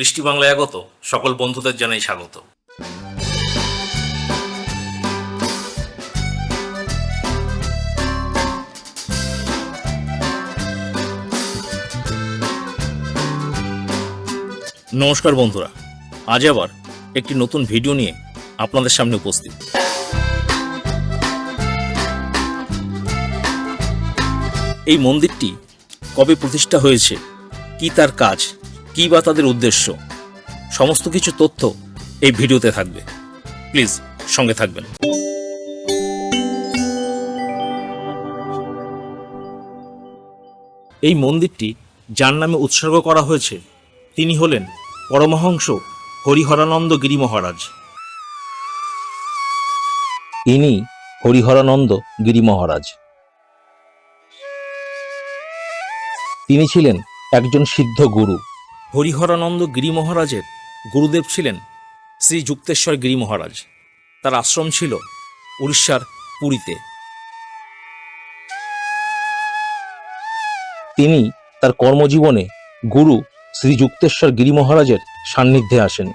কৃষ্টি বাংলায় আগত, সকল বন্ধুদের জানাই স্বাগত। নমস্কার বন্ধুরা, আজ আবার একটি নতুন ভিডিও নিয়ে আপনাদের সামনে উপস্থিত। এই মন্দিরটি কবে প্রতিষ্ঠা হয়েছে, কি তার কাজ কি বা তাদের উদ্দেশ্য? সমস্ত কিছু তথ্য এই ভিডিওতে থাকবে। প্লিজ, সঙ্গে থাকবেন। এই মন্দিরটি যার নামে উৎসর্গ করা হয়েছে, তিনি হলেন পরমহংস হরিহরানন্দ গিরি মহারাজ। ইনি হরিহরানন্দ গিরি মহারাজ। তিনি ছিলেন একজন সিদ্ধ গুরু। হরিহরানন্দ গিরি মহারাজের গুরুদেব ছিলেন শ্রী যুক্তেশ্বর গিরি মহারাজ তার আশ্রম ছিল উড়িষ্যার পুরীতে। তিনি তার কর্মজীবনে গুরু শ্রীযুক্তেশ্বর গিরি মহারাজের সান্নিধ্যে আসেন।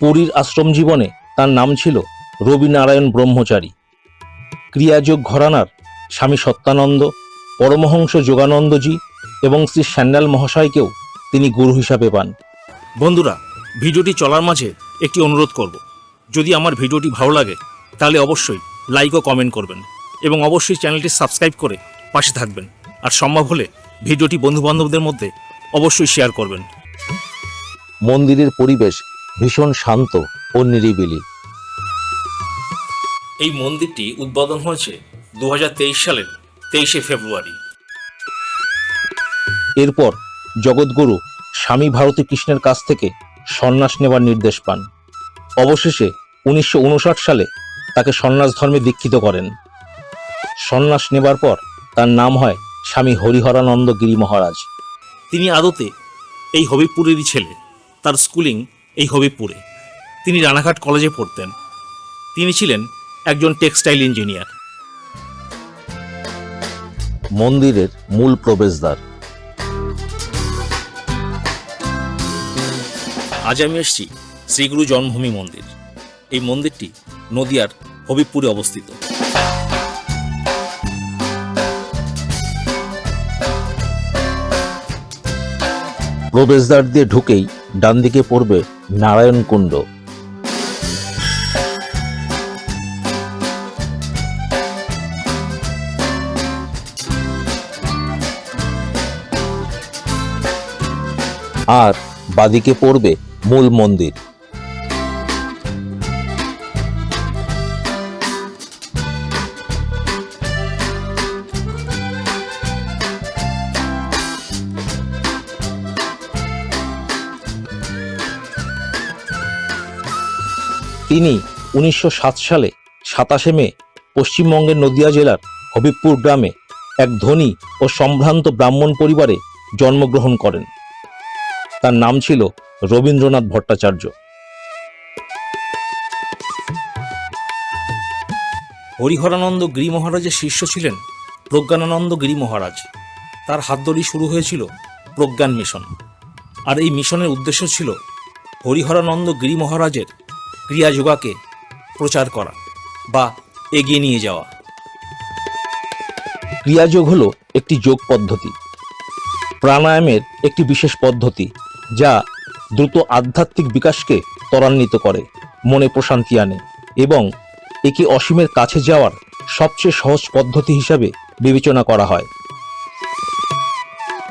পুরীর আশ্রম জীবনে তার নাম ছিল রবিনারায়ণ ব্রহ্মচারী। ক্রিয়াযোগ ঘরানার স্বামী সত্যানন্দ পরমহংস যোগানন্দজি এবং শ্রী স্যান্ডাল মহাশয়কেও তিনি গুরু হিসাবে পান। বন্ধুরা ভিডিওটি চলার মাঝে একটি অনুরোধ করব। যদি আমার ভিডিওটি ভালো লাগে তাহলে অবশ্যই লাইক ও কমেন্ট করবেন এবং অবশ্যই চ্যানেলটি সাবস্ক্রাইব করে পাশে থাকবেন। আর সম্ভব হলে ভিডিওটি বন্ধুবান্ধবদের মধ্যে অবশ্যই শেয়ার করবেন। মন্দিরের পরিবেশ ভীষণ শান্ত ও নিরিবিলি। এই মন্দিরটি উদ্বোধন হয়েছে দু হাজার তেইশ সালের তেইশে ফেব্রুয়ারি। এরপর জগৎগুরু স্বামী ভারতী কৃষ্ণের কাছ থেকে সন্ন্যাস নেবার নির্দেশ পান। অবশেষে উনিশশো উনষাট সালে তাকে সন্ন্যাস ধর্মে দীক্ষিত করেন। সন্ন্যাস নেবার পর তার নাম হয় স্বামী হরিহরানন্দ গিরি মহারাজ। তিনি আদতে এই হবিবপুরেরই ছেলে তার স্কুলিং এই হবিবপুরে তিনি রানাঘাট কলেজে পড়তেন। তিনি ছিলেন একজন টেক্সটাইল ইঞ্জিনিয়ার। মন্দিরের মূল প্রবেশদ্বার। আজ আমি এসেছি শ্রীগুরু জন্মভূমি মন্দির। এই মন্দিরটি নদিয়ার হবিবপুরে অবস্থিত। প্রবেশদ্বার দিয়ে ঢুকেই ডান দিকে পড়বে নারায়ণ আর বাদিকে পড়বে মূল মন্দির। তিনি উনিশশো সাত সালে সাতাশে মে পশ্চিমবঙ্গের নদিয়া জেলার হবিবপুর গ্রামে এক ধনী ও সম্ভ্রান্ত ব্রাহ্মণ পরিবারে জন্মগ্রহণ করেন। তার নাম ছিল রবীন্দ্রনাথ ভট্টাচার্য। হরিহরানন্দ গিরি মহারাজের শিষ্য ছিলেন প্রজ্ঞানানন্দ গিরি মহারাজ। তার হাত ধরেই শুরু হয়েছিল প্রজ্ঞান মিশন। আর এই মিশনের উদ্দেশ্য ছিল হরিহরানন্দ গিরি মহারাজের ক্রিয়াযোগাকে প্রচার করা বা এগিয়ে নিয়ে যাওয়া। ক্রিয়াযোগ হলো একটি যোগ পদ্ধতি। প্রাণায়ামের একটি বিশেষ পদ্ধতি, যা দ্রুত আধ্যাত্মিক বিকাশকে ত্বরান্বিত করে, মনে প্রশান্তি আনে এবং একে অসীমের কাছে যাওয়ার সবচেয়ে সহজ পদ্ধতি হিসাবে বিবেচনা করা হয়।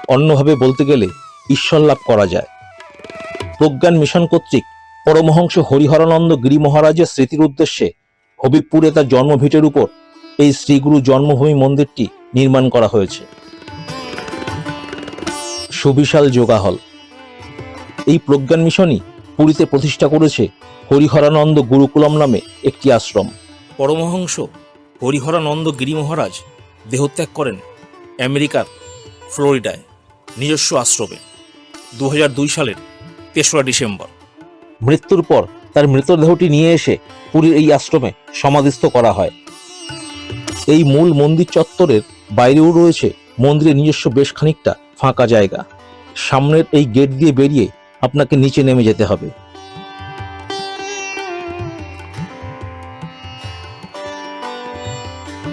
অন্যভাবে বলতে গেলে, ঈশ্বর লাভ করা যায়। প্রজ্ঞান মিশন কর্তৃক পরমহংস হরিহরানন্দ গিরি মহারাজের স্মৃতির উদ্দেশ্যে হবিবপুরে তার জন্মভিটের উপর এই শ্রীগুরু জন্মভূমি মন্দিরটি নির্মাণ করা হয়েছে। সুবিশাল যোগা হল এই প্রজ্ঞান মিশনই পুরীতে প্রতিষ্ঠা করেছে হরিহরানন্দ গুরুকুলম নামে একটি আশ্রম। পরমহংস হরিহরানন্দ গিরি মহারাজ দেহত্যাগ করেন আমেরিকার ফ্লোরিডায় নিজস্ব আশ্রমে দু হাজার দুই সালের তেসরা ডিসেম্বর। মৃত্যুর পর তার মৃতদেহটি নিয়ে এসে পুরীর এই আশ্রমে সমাধিস্থ করা হয়। এই মূল মন্দির চত্বরের বাইরেও রয়েছে মন্দিরের নিজস্ব বেশ খানিকটা ফাঁকা জায়গা। সামনের এই গেট দিয়ে বেরিয়ে আপনাকে নিচে নেমে যেতে হবে।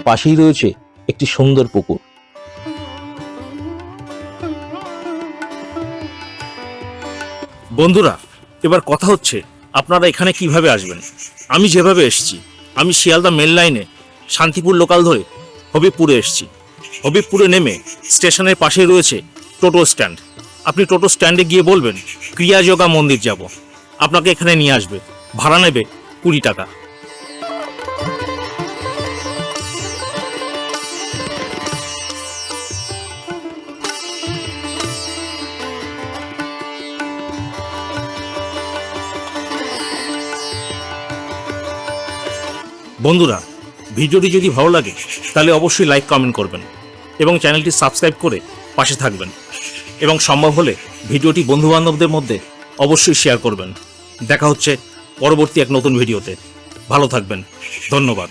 পাশেই রয়েছে একটি সুন্দর পুকুর। বন্ধুরা, এবার কথা হচ্ছে আপনারা এখানে কীভাবে আসবেন? আমি যেভাবে এসেছি, আমি শিয়ালদা মেন লাইনে শান্তিপুর লোকাল ধরে হবিবপুরে এসেছি। হবিবপুরে নেমে স্টেশনের পাশেই রয়েছে টোটো স্ট্যান্ড। আপনি টোটো স্ট্যান্ডে গিয়ে বলবেন ক্রিয়াযোগা মন্দির যাব। আপনাকে এখানে নিয়ে আসবে। ভাড়া নেবে কুড়ি টাকা। বন্ধুরা, ভিডিওটি যদি ভালো লাগে, তাহলে অবশ্যই লাইক কমেন্ট করবেন এবং চ্যানেলটি সাবস্ক্রাইব করে পাশে থাকবেন। এবং সম্ভব হলে ভিডিওটি বন্ধুবান্ধবদের মধ্যে অবশ্যই শেয়ার করবেন। দেখা হচ্ছে পরবর্তী এক নতুন ভিডিওতে। ভালো থাকবেন। ধন্যবাদ।